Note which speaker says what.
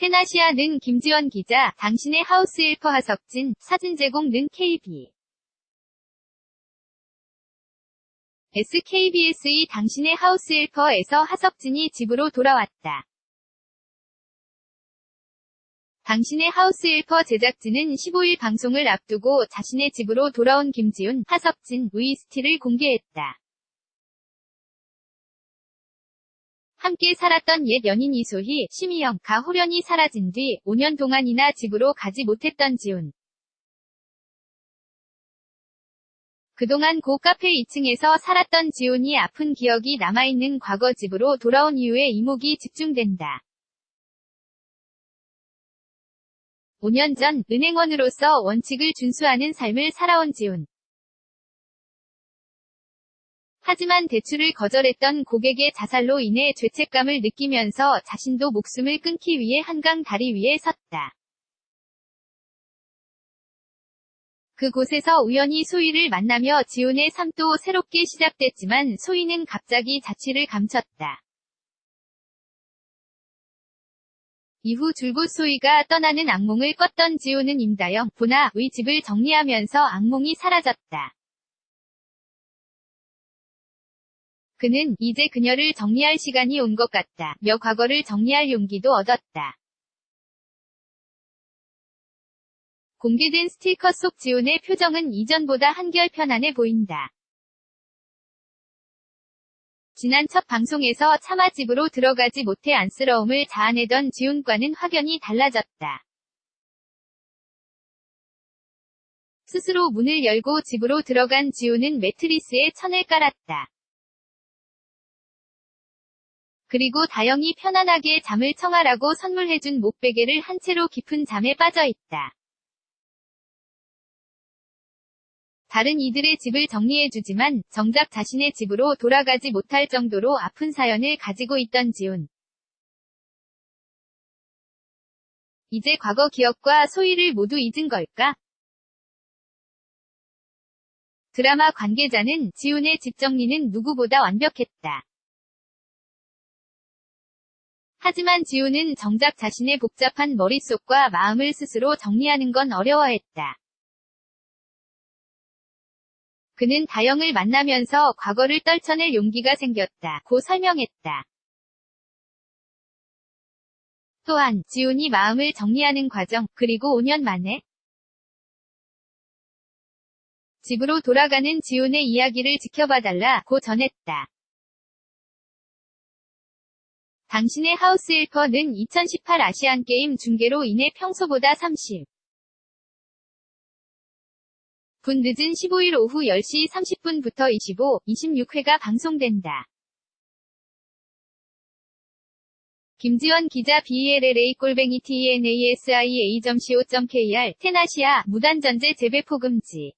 Speaker 1: 테나시아 는 김지원 기자, 당신의 하우스 일퍼 하석진, 사진 제공 는 KB. SKBS의 당신의 하우스 일퍼에서 하석진이 집으로 돌아왔다. 당신의 하우스 일퍼 제작진은 15일 방송을 앞두고 자신의 집으로 돌아온 김지훈, 하석진, 위스티를 공개했다. 함께 살았던 옛 연인 이소희, 심희영, 가호련이 사라진 뒤 5년 동안이나 집으로 가지 못했던 지훈. 그동안 고 카페 2층에서 살았던 지훈이 아픈 기억이 남아있는 과거 집으로 돌아온 이후에 이목이 집중된다. 5년 전 은행원으로서 원칙을 준수하는 삶을 살아온 지훈. 하지만 대출을 거절했던 고객의 자살로 인해 죄책감을 느끼면서 자신도 목숨을 끊기 위해 한강 다리 위에 섰다. 그곳에서 우연히 소희를 만나며 지훈의 삶도 새롭게 시작됐지만 소희는 갑자기 자취를 감췄다. 이후 줄곧 소희가 떠나는 악몽을 꿨던 지훈은 임다영, 보나 의 집을 정리하면서 악몽이 사라졌다. 그는 이제 그녀를 정리할 시간이 온 것 같다. 며 과거를 정리할 용기도 얻었다. 공개된 스티커 속 지훈의 표정은 이전보다 한결 편안해 보인다. 지난 첫 방송에서 차마 집으로 들어가지 못해 안쓰러움을 자아내던 지훈과는 확연히 달라졌다. 스스로 문을 열고 집으로 들어간 지훈은 매트리스에 천을 깔았다. 그리고 다영이 편안하게 잠을 청하라고 선물해준 목베개를 한 채로 깊은 잠에 빠져 있다. 다른 이들의 집을 정리해주지만 정작 자신의 집으로 돌아가지 못할 정도로 아픈 사연을 가지고 있던 지훈. 이제 과거 기억과 소위를 모두 잊은 걸까? 드라마 관계자는 지훈의 집 정리는 누구보다 완벽했다. 하지만 지우는 정작 자신의 복잡한 머릿속과 마음을 스스로 정리하는 건 어려워했다. 그는 다영을 만나면서 과거를 떨쳐낼 용기가 생겼다. 고 설명했다. 또한 지훈이 마음을 정리하는 과정, 그리고 5년 만에 집으로 돌아가는 지훈의 이야기를 지켜봐달라 고 전했다. 당신의 하우스 일퍼는 2018 아시안게임 중계로 인해 평소보다 30. 분 늦은 15일 오후 10시 30분부터 25, 26회가 방송된다. 김지원 기자 BLLA 꼴뱅이 TNASIA.co.kr 테나시아 무단전제 재배포 금지